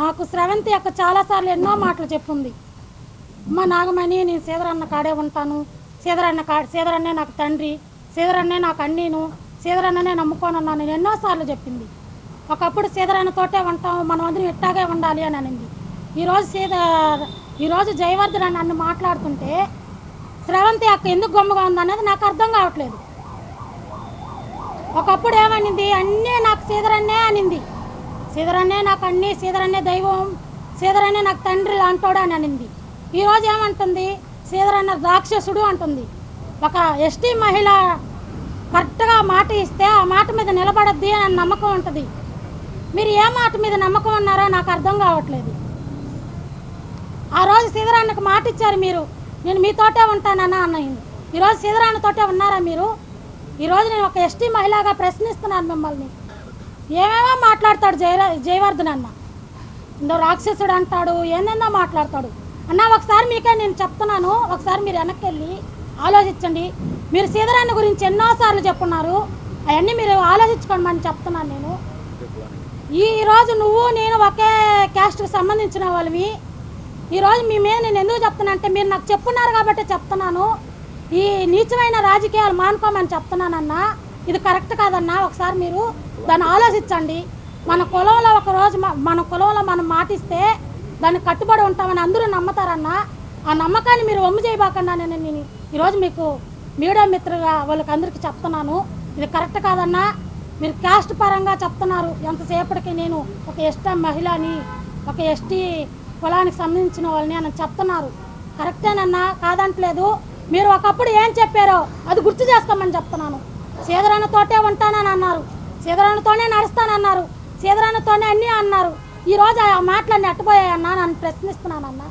నాకు స్రవంతి అక్క చాలాసార్లు ఎన్నో మాటలు చెప్పుంది. అమ్మ నాగమణి నేను సీదరన్న కాడే ఉంటాను. సీదరన్న కా సీదరన్నే నాకు తండ్రి. సీదరన్నే నాకు అన్నీను. సీదరన్ననే నమ్ముకోనన్నా నేను ఎన్నోసార్లు చెప్పింది. ఒకప్పుడు సీదరన్నతోటే ఉంటాం మనం అందరం ఇట్టాగే ఉండాలి అని అనింది. ఈరోజు సీద ఈరోజు జయవర్ధన్ అని నన్ను మాట్లాడుతుంటే స్రవంతి అక్క ఎందుకు గొమ్మగా ఉందనేది నాకు అర్థం కావట్లేదు. ఒకప్పుడు ఏమనింది? అన్నీ నాకు సీదరన్నే అనింది. సీదరన్నే నాకు అన్ని సీదరన్నే దైవం సీదరన్నే నాకు తండ్రి లాంటోడు అని అనింది. ఈరోజు ఏమంటుంది? సీదరన్న రాక్షసుడు అంటుంది. ఒక ఎస్టీ మహిళ కరెక్ట్గా మాట ఇస్తే ఆ మాట మీద నిలబడద్ది అని నమ్మకం ఉంటుంది. మీరు ఏ మాట మీద నమ్మకం ఉన్నారో నాకు అర్థం కావట్లేదు. ఆ రోజు సీదరాన్నకు మాట ఇచ్చారు మీరు. నేను మీతోటే ఉంటానన్నా అన్నయ్యింది ఈరోజు సీదరాన్నతోటే ఉన్నారా మీరు? ఈరోజు నేను ఒక ఎస్టీ మహిళగా ప్రశ్నిస్తున్నాను మిమ్మల్ని. ఏమేమో మాట్లాడతాడు జయ జయవర్ధన్ అన్న. ఇందో రాక్షసుడు అంటాడు ఏందేందో మాట్లాడతాడు. అన్న ఒకసారి మీకే నేను చెప్తున్నాను. ఒకసారి మీరు వెనక్కి వెళ్ళి ఆలోచించండి. మీరు సీతారాయణ గురించి ఎన్నోసార్లు చెప్పున్నారు. అవన్నీ మీరు ఆలోచించుకోండి అని చెప్తున్నాను నేను. ఈ రోజు నువ్వు నేను ఒకే క్యాస్ట్కి సంబంధించిన వాళ్ళవి. ఈరోజు మీ మీద నేను ఎందుకు చెప్తున్నా అంటే మీరు నాకు చెప్పున్నారు కాబట్టి చెప్తున్నాను. ఈ నీచమైన రాజకీయాలు మానుకోమని చెప్తున్నానన్నా ఇది కరెక్ట్ కాదన్నా ఒకసారి మీరు దాన్ని ఆలోచించండి. మన కులంలో ఒక రోజు మన కులంలో మనం మాటిస్తే దానికి కట్టుబడి ఉంటామని అందరూ నమ్ముతారన్నా ఆ నమ్మకాన్ని మీరు వమ్ము చేయబాకన్నా నేను నేను ఈరోజు మీకు మీడియా మిత్రుగా వాళ్ళకి అందరికీ చెప్తున్నాను. ఇది కరెక్ట్ కాదన్నా మీరు క్యాస్ట్ పరంగా చెప్తున్నారు. ఎంతసేపటికి నేను ఒక ఎస్టీ మహిళని ఒక ఎస్టీ కులానికి సంబంధించిన వాళ్ళని అని చెప్తున్నారు. కరెక్టేనన్నా కాదంటలేదు. మీరు ఒకప్పుడు ఏం చెప్పారో అది గుర్తు చేస్తామని చెప్తున్నాను. సీదరాన్నతోటే ఉంటానని అన్నారు సీదరాన్నతోనే నడుస్తానన్నారు. సీదరాన్నతోనే అన్నీ అన్నారు. ఈ రోజు ఆ మాటలన్నీ అట్టుపోయాయన్నా నన్ను ప్రశ్నిస్తున్నానన్నా.